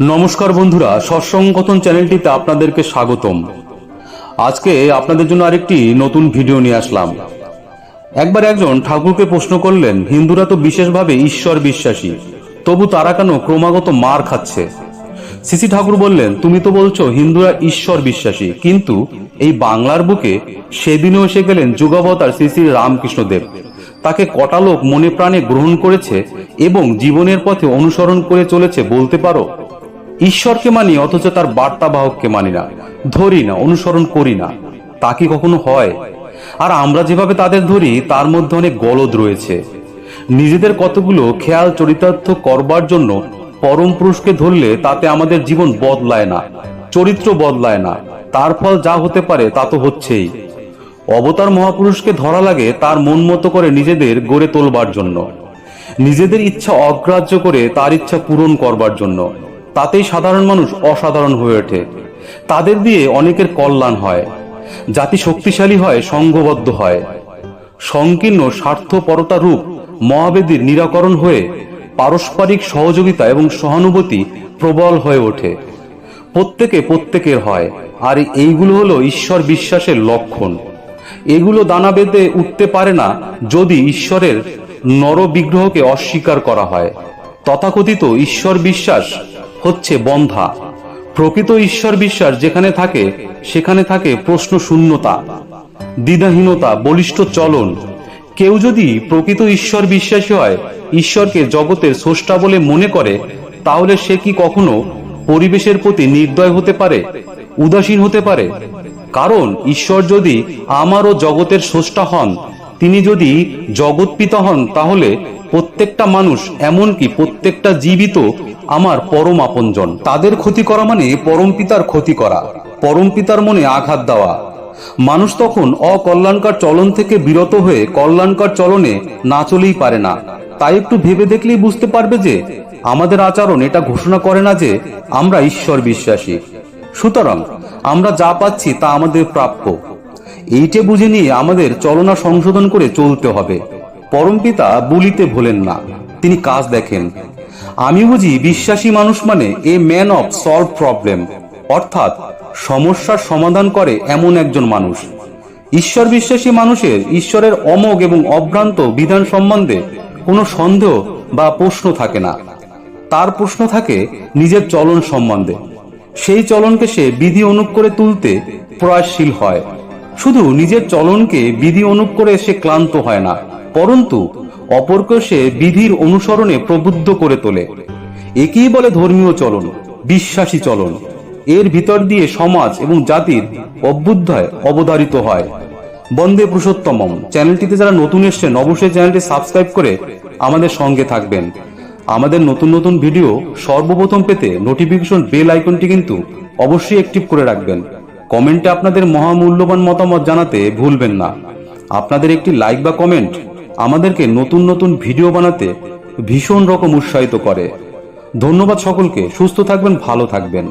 নমস্কার বন্ধুরা, সৎসঙ্গতন চ্যানেলটিতে আপনাদেরকে স্বাগতম। আজকে আপনাদের জন্য আরেকটি নতুন ভিডিও নিয়ে আসলাম। একবার একজন ঠাকুরকে প্রশ্ন করলেন, হিন্দুরা তো বিশেষভাবে ঈশ্বর বিশ্বাসী, তবু তারা কেন ক্রমাগত মার খাচ্ছে? সিসি ঠাকুর বললেন, তুমি তো বলছো হিন্দুরা ঈশ্বর বিশ্বাসী, কিন্তু এই বাংলার বুকে সেদিনও এসে গেলেন যুগাবতার শ্রী শ্রী রামকৃষ্ণদেব। তাকে কটা লোক মনে প্রাণে গ্রহণ করেছে এবং জীবনের পথে অনুসরণ করে চলেছে বলতে পারো? ঈশ্বরকে মানি, অথচ তার বার্তাবাহককে মানি না। ধরি না, অনুসরণ করি না। তা কি কখনো হয়? আর আমরা যেভাবে তাদের ধরি, তার মধ্যে অনেক গলদ রয়েছে। নিজেদের কতগুলো খেয়াল চরিতার্থ করবার জন্য পরম পুরুষকে ধরলে তাতে আমাদের জীবন বদলায় না, চরিত্র বদলায় না। তার ফল যা হতে পারে তা তো হচ্ছেই। অবতার মহাপুরুষকে ধরা লাগে তার মন মতো করে নিজেদের গড়ে তোলবার জন্য। নিজেদের ইচ্ছা অগ্রাহ্য করে তার ইচ্ছা পূরণ করবার জন্য। তাতেই সাধারণ মানুষ অসাধারণ হয়ে ওঠে। তাদের দিয়ে অনেকের কল্যাণ হয়। জাতি শক্তিশালী হয়, সংঘবদ্ধ হয়। সংকীর্ণ, স্বার্থপরতা রূপ মহাবেদীর নিরাকরণ হয়ে পারস্পরিক সহযোগিতা এবং সহানুভূতি প্রবল হয়ে ওঠে। প্রত্যেকে প্রত্যেকের হয়। আর এইগুলো হলো ঈশ্বর বিশ্বাসের লক্ষণ। এগুলো দানা বেঁধে উঠতে পারে না যদি ঈশ্বরের নর বিগ্রহকে অস্বীকার করা হয়। তথাকথিত ঈশ্বর বিশ্বাস হচ্ছে বন্ধা। প্রকৃত ঈশ্বর বিশ্বাস যেখানে থাকে, সেখানে থাকে প্রশ্ন শূন্যতা, দ্বিধাহীনতা, বলিষ্ঠ চলন। কেউ যদি প্রকৃত ঈশ্বর বিশ্বাসী হয়, ঈশ্বরকে জগতের স্রষ্টা বলে মনে করে, তাহলে সে কি কখনো পরিবেশের প্রতি নির্দয় হতে পারে, উদাসীন হতে পারে? কারণ ঈশ্বর যদি আমার ও জগতের স্রষ্টা হন, তিনি যদি জগৎ পিতা হন, তাহলে প্রত্যেকটা মানুষ এমনকি প্রত্যেকটা জীবিত আমার পরম আপনজন। তাদের ক্ষতি করা মানে পরম পিতার ক্ষতি করা, পরম পিতার মনে আঘাত দেওয়া। মানুষ তখন অকল্যাণকার চলন থেকে বিরত হয়ে কল্যাণকার চলনে না চলেই পারে না। তাই একটু ভেবে দেখলেই বুঝতে পারবে যে, আমাদের আচরণ এটা ঘোষণা করে না যে আমরা ঈশ্বর বিশ্বাসী। সুতরাং আমরা যা পাচ্ছি তা আমাদের প্রাপ্য। এইটে বুঝে নিয়ে আমাদের চলনা সংশোধন করে চলতে হবে। পরমপিতা বলিতে ভোলেন না, তিনি কাজ দেখেন। আমি বুঝি বিশ্বাসী মানুষ মানে a man of solve problem অর্থাৎ সমস্যার সমাধান করে এমন একজন মানুষ। ঈশ্বর বিশ্বাসী মানুষের ঈশ্বরের অমোঘ এবং অভ্রান্ত বিধান সম্বন্ধে কোনো সন্দেহ বা প্রশ্ন থাকে না। তার প্রশ্ন থাকে নিজের চলন সম্বন্ধে। সেই চলনকে সে বিধি অনুপ করে তুলতে প্রয়াসশীল হয়। শুধু নিজের চলনকে বিধি অনুপ করে সে ক্লান্ত হয় না, পরন্তু অপরকে সে বিধির অনুসরণে প্রবুদ্ধ করে তোলে। একেই বলে ধর্মীয় চলন, বিশ্বাসী চলন। এর ভিতর দিয়ে সমাজ এবং জাতির অভ্যুদয় অবধারিত হয়। বন্দে পুরুষোত্তমম। চ্যানেলটিতে যারা নতুন এসছেন, অবশ্যই চ্যানেলটি সাবস্ক্রাইব করে আমাদের সঙ্গে থাকবেন। আমাদের নতুন নতুন ভিডিও সর্বপ্রথম পেতে নোটিফিকেশন বেল আইকনটি কিন্তু অবশ্যই অ্যাক্টিভ করে রাখবেন। কমেন্টে আপনাদের মহামূল্যবান মতামত জানাতে ভুলবেন না। আপনাদের একটি লাইক বা কমেন্ট আমাদেরকে নতুন নতুন ভিডিও বানাতে ভীষণ রকম উৎসাহিত করে। ধন্যবাদ সকলকে, সুস্থ থাকবেন, ভালো থাকবেন।